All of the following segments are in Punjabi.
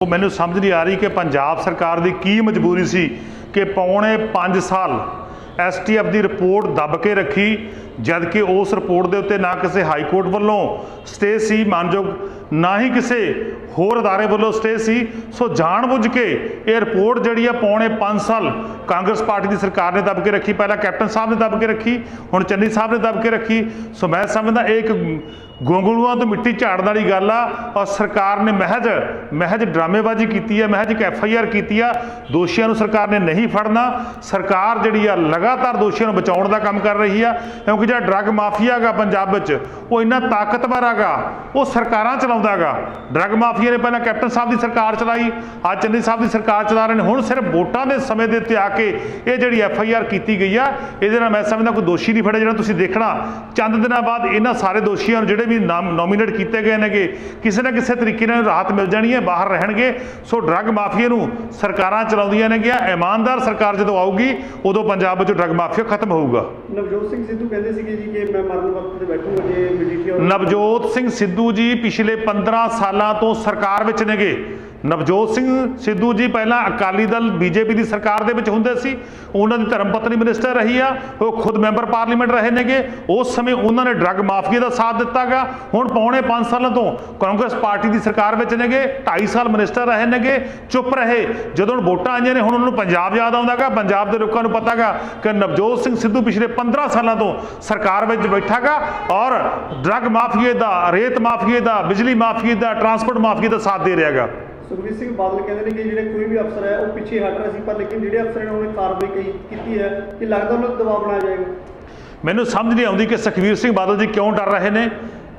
ਉਹ ਮੈਨੂੰ ਸਮਝ ਨਹੀਂ ਆ ਰਹੀ ਕਿ ਪੰਜਾਬ ਸਰਕਾਰ ਦੀ ਕੀ ਮਜਬੂਰੀ ਸੀ ਕਿ ਪੌਣੇ 5 ਸਾਲ ਐਸਟੀਐਫ ਦੀ ਰਿਪੋਰਟ ਦੱਬ ਕੇ ਰੱਖੀ ਜਦ ਕਿ ਉਸ ਰਿਪੋਰਟ ਦੇ ਉੱਤੇ ਨਾ ਕਿਸੇ ਹਾਈ ਕੋਰਟ ਵੱਲੋਂ ਸਟੇ ਸੀ, ਮਾਨਯੋਗ ਨਾ ਹੀ ਕਿਸੇ ਹੋਰ ਅਦਾਰੇ ਵੱਲੋਂ ਸਟੇ ਸੀ। ਸੋ ਜਾਣਬੁੱਝ ਕੇ ਇਹ ਰਿਪੋਰਟ ਜਿਹੜੀ ਆ ਪੌਣੇ 5 ਸਾਲ ਕਾਂਗਰਸ ਪਾਰਟੀ ਦੀ ਸਰਕਾਰ ਨੇ ਦੱਬ ਕੇ ਰੱਖੀ। ਪਹਿਲਾਂ ਕੈਪਟਨ ਸਾਹਿਬ ਨੇ ਦੱਬ ਕੇ ਰੱਖੀ, ਹੁਣ ਚੰਨੀ ਸਾਹਿਬ ਨੇ ਦੱਬ ਕੇ ਰੱਖੀ। ਸੋ ਮੈਂ ਸਮਝਦਾ ਇਹ ਇੱਕ ਗੋਂਗਲੂਆਂ ਤੋਂ ਮਿੱਟੀ ਝਾੜਨ ਵਾਲੀ ਗੱਲ ਆ ਔਰ ਸਰਕਾਰ ਨੇ ਮਹਿਜ ਮਹਿਜ ਡਰਾਮੇਬਾਜ਼ੀ ਕੀਤੀ ਆ, ਮਹਿਜ ਇੱਕ ਐਫ ਆਈ ਆਰ ਕੀਤੀ ਆ। ਦੋਸ਼ੀਆਂ ਨੂੰ ਸਰਕਾਰ ਨੇ ਨਹੀਂ ਫੜਨਾ। ਸਰਕਾਰ ਜਿਹੜੀ ਆ ਲਗਾਤਾਰ ਦੋਸ਼ੀਆਂ ਨੂੰ ਬਚਾਉਣ ਦਾ ਕੰਮ ਕਰ ਰਹੀ ਆ। ਕਿਉਂਕਿ ਜਿਹੜਾ ਡਰੱਗ ਮਾਫੀਆ ਹੈਗਾ ਪੰਜਾਬ ਵਿੱਚ, ਉਹ ਇੰਨਾ ਤਾਕਤਵਰ ਹੈਗਾ, ਉਹ ਸਰਕਾਰਾਂ ਚਲਾਉਂਦਾ ਹੈਗਾ ਡਰੱਗ ਮਾਫੀਆ ਨੇ ਪਹਿਲਾਂ ਕੈਪਟਨ ਸਾਹਿਬ ਦੀ ਸਰਕਾਰ ਚਲਾਈ ਅੱਜ ਚੰਨੀ ਸਾਹਿਬ ਦੀ ਸਰਕਾਰ ਚਲਾ ਰਹੇ ਨੇ। ਹੁਣ ਸਿਰਫ ਵੋਟਾਂ ਦੇ ਸਮੇਂ ਦੇ ਉੱਤੇ ਆ ਕੇ ਇਹ ਜਿਹੜੀ ਐਫ ਆਈ ਆਰ ਕੀਤੀ ਗਈ ਆ ਇਹਦੇ ਨਾਲ ਮੈਂ ਸਮਝਦਾ ਕੋਈ ਦੋਸ਼ੀ ਨਹੀਂ ਫੜਿਆ ਜਿਹੜਾ ਤੁਸੀਂ ਦੇਖਣਾ। ਚੰਦ ਦਿਨਾਂ ਬਾਅਦ ਇਹਨਾਂ ਸਾਰੇ ਦੋਸ਼ੀਆਂ ਨੂੰ ਜਿਹੜੇ ਵੀ ਨਾਮ ਨੋਮੀਨੇਟ ਕੀਤੇ ਗਏ ਨੇਗੇ ਕਿਸੇ ਨਾ ਕਿਸੇ ਤਰੀਕੇ ਨਾਲ ਰਾਹਤ ਮਿਲ ਜਾਣੀ ਹੈ ਬਾਹਰ ਰਹਿਣਗੇ। ਸੋ ਡਰੱਗ ਮਾਫੀਆ ਨੂੰ ਸਰਕਾਰਾਂ ਚਲਾਉਂਦੀਆਂ ਨੇਗੀਆਂ। ਇਮਾਨਦਾਰ ਸਰਕਾਰ ਜਦੋਂ ਆਊਗੀ ਉਦੋਂ ਪੰਜਾਬ ਵਿੱਚ ਡਰੱਗ ਮਾਫੀਆ ਖਤਮ ਹੋਊਗਾ। ਨਵਜੋਤ ਸਿੰਘ ਸਿੱਧੂ ਕਹਿੰਦੇ ਸੀਗੇ ਜੀ ਕਿ ਮੈਂ ਮਰਨ ਵਕਤ ਤੇ ਬੈਠੂੰਗਾ ਜੇ ਮਜੀਠੀਆ ਨਵਜੋਤ ਸਿੰਘ ਸਿੱਧੂ ਜੀ ਪਿਛਲੇ 15 ਸਾਲਾਂ ਤੋਂ ਸਰਕਾਰ ਵਿੱਚ ਨੇਗੇ। ਨਵਜੋਤ ਸਿੰਘ ਸਿੱਧੂ ਜੀ ਪਹਿਲਾਂ ਅਕਾਲੀ ਦਲ ਬੀਜੇਪੀ ਦੀ ਸਰਕਾਰ ਦੇ ਵਿੱਚ ਹੁੰਦੇ ਸੀ। ਉਹਨਾਂ ਦੀ ਧਰਮ ਪਤਨੀ ਮਿਨਿਸਟਰ ਰਹੀ ਆ। ਉਹ ਖੁਦ ਮੈਂਬਰ ਪਾਰਲੀਮੈਂਟ ਰਹੇ ਨੇਗੇ। ਉਸ ਸਮੇਂ ਉਹਨਾਂ ਨੇ ਡਰੱਗ ਮਾਫੀਆ ਦਾ ਸਾਥ ਦਿੱਤਾਗਾ। ਹੁਣ ਪੌਣੇ 5 ਸਾਲਾਂ ਤੋਂ ਕਾਂਗਰਸ ਪਾਰਟੀ ਦੀ ਸਰਕਾਰ ਵਿੱਚ ਨੇਗੇ। 2.5 ਸਾਲ ਮਿਨਿਸਟਰ ਰਹੇ ਨੇਗੇ। ਚੁੱਪ ਰਹੇ। ਜਦੋਂ ਹੁਣ ਵੋਟਾਂ ਆਈਆਂ ਨੇ, ਹੁਣ ਉਹਨਾਂ ਨੂੰ ਪੰਜਾਬ ਯਾਦ ਆਉਂਦਾਗਾ। ਪੰਜਾਬ ਦੇ ਲੋਕਾਂ ਨੂੰ ਪਤਾਗਾ ਕਿ ਨਵਜੋਤ ਸਿੰਘ ਸਿੱਧੂ ਪਿਛਲੇ 15 ਸਾਲਾਂ ਤੋਂ ਸਰਕਾਰ ਵਿੱਚ ਬੈਠਾਗਾ ਔਰ ਡਰੱਗ ਮਾਫੀਏ ਦਾ, ਰੇਤ ਮਾਫੀਏ ਦਾ, ਬਿਜਲੀ ਮਾਫੀਏ ਦਾ ਟਰਾਂਸਪੋਰਟ ਮਾਫੀਏ ਦਾ ਸਾਥ ਦੇ ਰਿਹਾਗਾ। ਸੁਖਬੀਰ ਸਿੰਘ ਬਾਦਲ ਕਹਿੰਦੇ ਨੇ ਕਿ ਜਿਹੜੇ ਕੋਈ ਵੀ ਅਫਸਰ ਹੈ, ਉਹ ਪਿੱਛੇ ਹਟ ਰਿਹਾ ਸੀ, ਪਰ ਲੇਕਿਨ ਜਿਹੜੇ ਅਫਸਰ ਨੇ, ਉਹਨੇ ਕਾਰਵਾਈ ਕਈ ਕੀਤੀ ਹੈ ਕਿ ਲੱਗਦਾ ਉਹਨਾਂ ਨੂੰ ਦਬਾਅ ਬਣਾਇਆ ਜਾਏਗਾ। ਮੈਨੂੰ ਸਮਝ ਨਹੀਂ ਆਉਂਦੀ ਕਿ ਸੁਖਬੀਰ ਸਿੰਘ ਬਾਦਲ ਜੀ ਕਿਉਂ ਡਰ ਰਹੇ ਨੇ।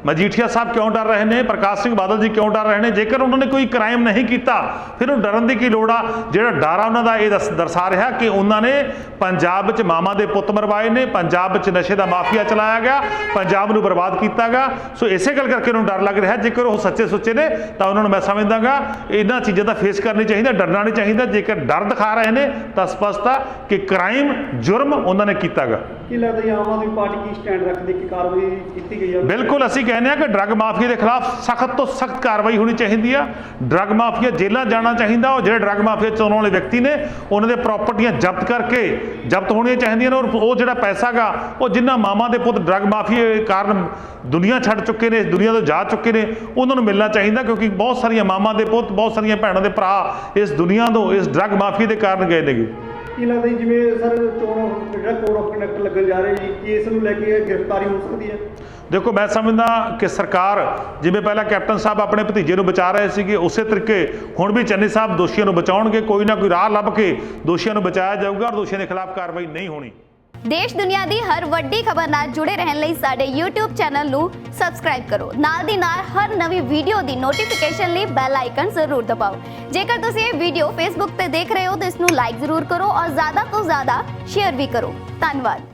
ਮਜੀਠੀਆ ਸਾਹਿਬ ਕਿਉਂ ਡਰ ਰਹੇ ਨੇ? ਪ੍ਰਕਾਸ਼ ਸਿੰਘ ਬਾਦਲ ਜੀ ਕਿਉਂ ਡਰ ਰਹੇ ਨੇ? ਜੇਕਰ ਉਹਨਾਂ ਨੇ ਕੋਈ ਕ੍ਰਾਈਮ ਨਹੀਂ ਕੀਤਾ, ਫਿਰ ਉਹ ਡਰਨ ਦੀ ਕੀ ਲੋੜ ਆ? ਜਿਹੜਾ ਡਰ ਆ ਉਹਨਾਂ ਦਾ, ਇਹ ਦੱਸ- ਦਰਸਾ ਰਿਹਾ ਕਿ ਉਹਨਾਂ ਨੇ ਪੰਜਾਬ ਵਿੱਚ ਮਾਮਾ ਦੇ ਪੁੱਤ ਮਰਵਾਏ ਨੇ, ਪੰਜਾਬ ਵਿੱਚ ਨਸ਼ੇ ਦਾ ਮਾਫੀਆ ਚਲਾਇਆ ਗਿਆ, ਪੰਜਾਬ ਨੂੰ ਬਰਬਾਦ ਕੀਤਾ ਗਿਆ। ਸੋ ਇਸੇ ਗੱਲ ਕਰਕੇ ਉਹਨਾਂ ਨੂੰ ਡਰ ਲੱਗ ਰਿਹਾ। ਜੇਕਰ ਉਹ ਸੱਚੇ ਸੁੱਚੇ ਨੇ, ਤਾਂ ਉਹਨਾਂ ਨੂੰ ਮੈਂ ਸਮਝਦਾਗਾ, ਇਹਨਾਂ ਚੀਜ਼ਾਂ ਦਾ ਫੇਸ ਕਰਨੀ ਚਾਹੀਦਾ, ਡਰਨਾ ਨਹੀਂ ਚਾਹੀਦਾ। ਜੇਕਰ ਡਰ ਦਿਖਾ ਰਹੇ ਨੇ, ਤਾਂ ਸਪਸ਼ਟ ਆ ਕਿ ਕ੍ਰਾਈਮ, ਜੁਰਮ ਉਹਨਾਂ ਨੇ ਕੀਤਾਗਾ ਕੀ ਲੱਗਦਾ ਜੀ ਆਮ ਆਦਮੀ ਪਾਰਟੀ ਕੀ ਸਟੈਂਡ ਰੱਖਦੀ ਕਿ ਕਾਰਵਾਈ ਕੀਤੀ ਗਈ ਹੈ ਬਿਲਕੁਲ ਅਸੀਂ ਕਹਿੰਦੇ ਆ ਕਿ ਡਰੱਗ ਮਾਫੀਆ ਦੇ ਖਿਲਾਫ ਸਖਤ ਤੋਂ ਸਖਤ ਕਾਰਵਾਈ ਹੋਣੀ ਚਾਹੀਦੀ ਆ। ਡਰੱਗ ਮਾਫੀਆ ਜੇਲ੍ਹਾਂ ਜਾਣਾ ਚਾਹੀਦਾ ਉਹ ਜਿਹੜੇ ਡਰੱਗ ਮਾਫੀਆ ਚਲਾਉਣ ਵਾਲੇ ਵਿਅਕਤੀ ਨੇ ਉਹਨਾਂ ਦੇ ਪ੍ਰਾਪਰਟੀਆਂ ਜ਼ਬਤ ਕਰਕੇ ਜ਼ਬਤ ਹੋਣੀਆਂ ਚਾਹੀਦੀਆਂ ਨੇ ਔਰ ਉਹ ਜਿਹੜਾ ਪੈਸਾ ਗਾ ਉਹ ਜਿਨ੍ਹਾਂ ਮਾਮਾ ਦੇ ਪੁੱਤ ਡਰੱਗ ਮਾਫੀਆ ਕਾਰਨ ਦੁਨੀਆ ਛੱਡ ਚੁੱਕੇ ਨੇ ਇਸ ਦੁਨੀਆ ਤੋਂ ਜਾ ਚੁੱਕੇ ਨੇ ਉਹਨਾਂ ਨੂੰ ਮਿਲਣਾ ਚਾਹੀਦਾ ਕਿਉਂਕਿ ਬਹੁਤ ਸਾਰੀਆਂ ਮਾਮਾ ਦੇ ਪੁੱਤ ਬਹੁਤ ਸਾਰੀਆਂ ਭੈਣਾਂ ਦੇ ਭਰਾ ਇਸ ਦੁਨੀਆ ਤੋਂ ਇਸ ਡਰੱਗ ਮਾਫੀਆ ਦੇ ਕਾਰਨ ਗਏ ਨੇਗੇ। ਕੀ ਲੱਗਦਾ ਜਿਵੇਂ ਸਰ ਚੋਣ ਜਿਹੜਾ ਕੋਡ ਲੱਗਣ ਜਾ ਰਿਹਾ ਜੀ, ਕੀ ਇਸ ਨੂੰ ਲੈ ਕੇ ਗ੍ਰਿਫਤਾਰੀ ਹੋ ਸਕਦੀ ਹੈ? ਦੇਖੋ, ਮੈਂ ਸਮਝਦਾ ਕਿ ਸਰਕਾਰ ਜਿਵੇਂ ਪਹਿਲਾਂ ਕੈਪਟਨ ਸਾਹਿਬ ਆਪਣੇ ਭਤੀਜੇ ਨੂੰ ਬਚਾ ਰਹੇ ਸੀਗੇ, ਉਸੇ ਤਰੀਕੇ ਹੁਣ ਵੀ ਚੰਨੀ ਸਾਹਿਬ ਦੋਸ਼ੀਆਂ ਨੂੰ ਬਚਾਉਣਗੇ, ਕੋਈ ਨਾ ਕੋਈ ਰਾਹ ਲੱਭ ਕੇ ਦੋਸ਼ੀਆਂ ਨੂੰ ਬਚਾਇਆ ਜਾਊਗਾ ਔਰ ਦੋਸ਼ੀਆਂ ਦੇ ਖਿਲਾਫ ਕਾਰਵਾਈ ਨਹੀਂ ਹੋਣੀ। ਦੇਸ਼ ਦੁਨੀਆ ਦੀ ਹਰ ਵੱਡੀ ਖਬਰ ਨਾਲ ਜੁੜੇ ਰਹਿਣ ਲਈ ਸਾਡੇ YouTube ਚੈਨਲ ਨੂੰ ਸਬਸਕ੍ਰਾਈਬ ਕਰੋ। ਨਾਲ ਦੀ ਨਾਲ ਹਰ ਨਵੀਂ ਵੀਡੀਓ ਦੀ ਨੋਟੀਫਿਕੇਸ਼ਨ ਲਈ ਬੈਲ ਆਈਕਨ ਜ਼ਰੂਰ ਦਬਾਓ। ਜੇਕਰ ਤੁਸੀਂ ਇਹ ਵੀਡੀਓ Facebook ਤੇ ਦੇਖ ਰਹੇ ਹੋ ਤਾਂ ਇਸ ਨੂੰ ਲਾਈਕ ਜ਼ਰੂਰ ਕਰੋ ਔਰ ਜ਼ਿਆਦਾ ਤੋਂ ਜ਼ਿਆਦਾ ਸ਼ੇਅਰ ਵੀ ਕਰੋ। ਧੰਨਵਾਦ।